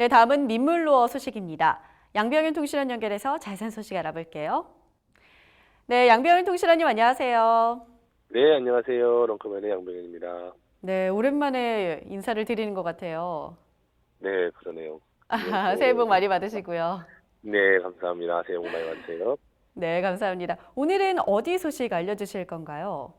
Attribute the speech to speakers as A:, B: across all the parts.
A: 네, 다음은 민물루어 소식입니다. 양병현 통신원 연결해서 자세한 소식 알아볼게요. 네, 양병현 통신원님 안녕하세요.
B: 네, 안녕하세요. 런커맨의 양병현입니다.
A: 네, 오랜만에 인사를 드리는 것 같아요.
B: 네, 그러네요.
A: 아, 새해 복 많이 받으시고요.
B: 네, 감사합니다. 새해 복 많이 받으세요.
A: 네, 감사합니다. 오늘은 어디 소식 알려주실 건가요?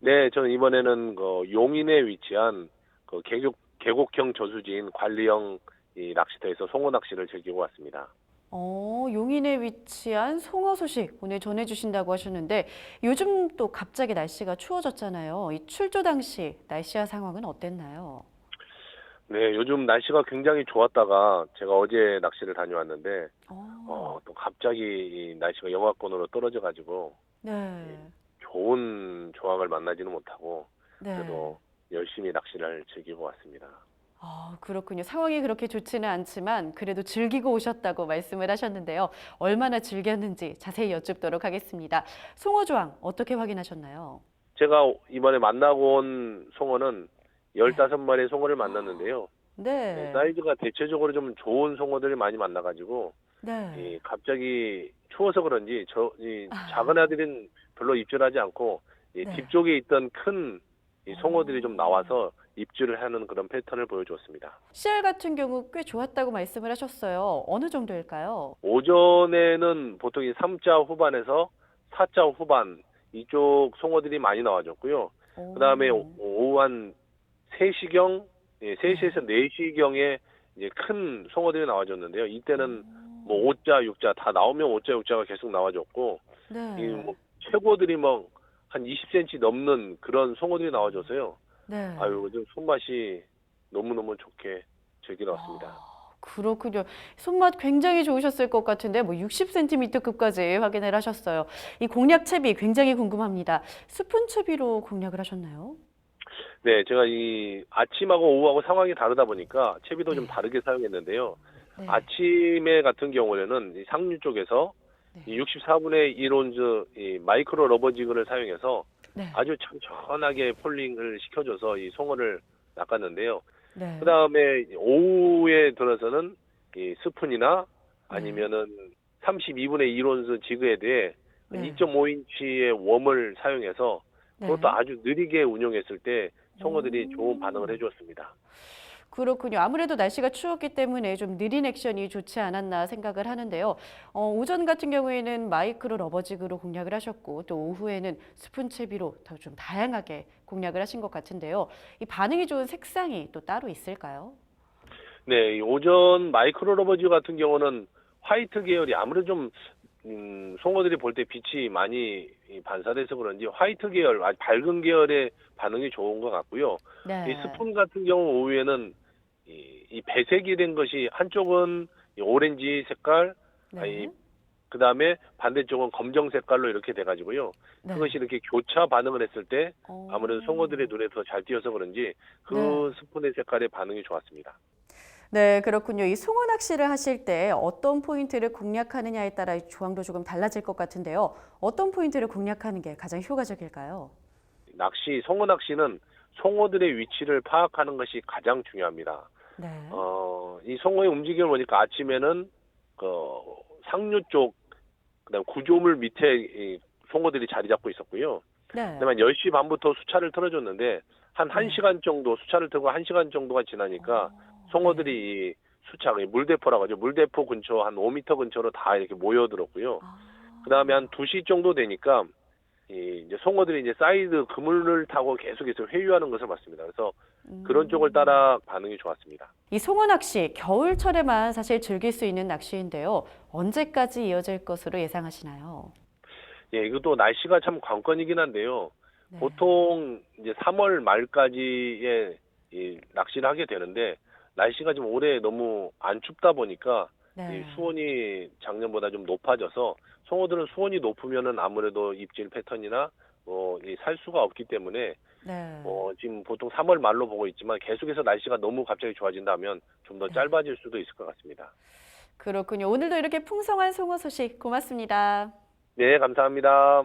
B: 네, 저는 이번에는 그 용인에 위치한 그 계곡, 계곡형 저수지인 관리형 이 낚시터에서 송어 낚시를 즐기고 왔습니다.
A: 어, 용인에 위치한 송어 소식 오늘 전해주신다고 하셨는데 요즘 또 갑자기 날씨가 추워졌잖아요. 이 출조 당시 날씨와 상황은 어땠나요?
B: 네, 요즘 날씨가 굉장히 좋았다가 제가 어제 낚시를 다녀왔는데
A: 어,
B: 어, 또 갑자기 이 날씨가 영하권으로 떨어져 가지고
A: 네,
B: 좋은 조항을 만나지는 못하고
A: 네.
B: 그래도 열심히 낚시를 즐기고 왔습니다.
A: 아, 그렇군요. 상황이 그렇게 좋지는 않지만 그래도 즐기고 오셨다고 말씀을 하셨는데요. 얼마나 즐겼는지 자세히 여쭙도록 하겠습니다. 송어 조항 어떻게 확인하셨나요?
B: 제가 이번에 만나고 온 송어는 15마리의 송어를 만났는데요.
A: 네,
B: 네, 사이즈가 대체적으로 좀 좋은 송어들이 많이 만나가지고,
A: 네,
B: 이 갑자기 추워서 그런지, 저, 이
A: 아.
B: 작은 아들은 별로 입질하지 않고, 이
A: 네.
B: 뒤쪽에 있던 큰 이 송어들이
A: 오.
B: 좀 나와서 입질을 하는 그런 패턴을 보여줬습니다.
A: 씨알 같은 경우 꽤 좋았다고 말씀을 하셨어요. 어느 정도일까요?
B: 오전에는 보통 이 3자 후반에서 4자 후반 이쪽 송어들이 많이 나와줬고요. 그 다음에
A: 오.
B: 오후 한 3시경, 예, 3시에서 4시경에 이제 큰 송어들이 나와줬는데요. 이때는 뭐 5자, 6자 다 나오면 5자, 6자가 계속 나와줬고,
A: 네,
B: 이 뭐 최고들이 뭐 한 20cm 넘는 그런 송어들이 나와줘서요.
A: 네.
B: 아유, 요즘 손맛이 너무너무 좋게 즐기러 왔습니다.
A: 아, 그렇군요. 손맛 굉장히 좋으셨을 것 같은데 뭐 60cm급까지 확인을 하셨어요. 이 공략 채비 굉장히 궁금합니다. 스푼 채비로 공략을 하셨나요?
B: 네, 제가 이 아침하고 오후하고 상황이 다르다 보니까 채비도 좀
A: 네.
B: 다르게 사용했는데요.
A: 네.
B: 아침에 같은 경우에는 이 상류 쪽에서
A: 네.
B: 이 64분의 1온즈 이 마이크로 러버 지그를 사용해서
A: 네.
B: 아주 천천하게 폴링을 시켜줘서 이 송어를 낚았는데요.
A: 네.
B: 그 다음에 오후에 들어서는 이 스푼이나 아니면은 32분의 1온즈 지그에 대해
A: 네.
B: 2.5인치의 웜을 사용해서
A: 네.
B: 그것도 아주 느리게 운용했을 때 송어들이
A: 오.
B: 좋은 반응을 해주었습니다.
A: 그렇군요. 아무래도 날씨가 추웠기 때문에 좀 느린 액션이 좋지 않았나 생각을 하는데요. 어, 오전 같은 경우에는 마이크로 러버직으로 공략을 하셨고 또 오후에는 스푼 채비로 더 좀 다양하게 공략을 하신 것 같은데요. 이 반응이 좋은 색상이 또 따로 있을까요?
B: 네, 이 오전 마이크로 러버즈 같은 경우는 화이트 계열이 아무래도 좀 음, 송어들이 볼 때 빛이 많이 이 반사돼서 그런지 화이트 계열, 아주 밝은 계열의 반응이 좋은 것 같고요.
A: 네.
B: 이 스푼 같은 경우 오후에는 이, 이 배색이 된 것이 한쪽은 이 오렌지 색깔,
A: 네.
B: 그 다음에 반대쪽은 검정 색깔로 이렇게 돼가지고요.
A: 네.
B: 그것이 이렇게 교차 반응을 했을 때
A: 어.
B: 아무래도 송어들의 눈에 더 잘 띄어서 그런지 그
A: 네.
B: 스푼의 색깔의 반응이 좋았습니다.
A: 네, 그렇군요. 이 송어 낚시를 하실 때 어떤 포인트를 공략하느냐에 따라 이 조항도 조금 달라질 것 같은데요. 어떤 포인트를 공략하는 게 가장 효과적일까요?
B: 낚시, 송어 낚시는 송어들의 위치를 파악하는 것이 가장 중요합니다.
A: 네.
B: 어, 이 송어의 움직임을 보니까 아침에는 그 상류 쪽, 그다음 구조물 밑에 이 송어들이 자리 잡고 있었고요.
A: 네.
B: 그다음에 10시 반부터 수차를 틀어줬는데 한
A: 네.
B: 1시간 정도 수차를 틀고 1시간 정도가 지나니까 송어들이 이 수차, 이 물대포라고 하죠. 물대포 근처 한 5m 근처로 다 이렇게 모여들었고요.
A: 아.
B: 그다음에 한 2시 정도 되니까 이 이제 송어들이 이제 사이드 그물을 타고 계속해서 회유하는 것을 봤습니다. 그래서 그런
A: 음.
B: 쪽을 따라 반응이 좋았습니다.
A: 이 송어 낚시 겨울철에만 사실 즐길 수 있는 낚시인데요. 언제까지 이어질 것으로 예상하시나요?
B: 예, 이것도 날씨가 참 관건이긴 한데요.
A: 네.
B: 보통 이제 3월 말까지에 이 낚시를 하게 되는데 날씨가 지금 올해 너무 안 춥다 보니까
A: 네.
B: 이 수온이 작년보다 좀 높아져서 송어들은 수온이 높으면은 아무래도 입질 패턴이나 뭐이살 수가 없기 때문에
A: 네.
B: 어, 지금 보통 3월 말로 보고 있지만 계속해서 날씨가 너무 갑자기 좋아진다면 좀더
A: 네.
B: 짧아질 수도 있을 것 같습니다.
A: 그렇군요. 오늘도 이렇게 풍성한 송어 소식 고맙습니다.
B: 네, 감사합니다.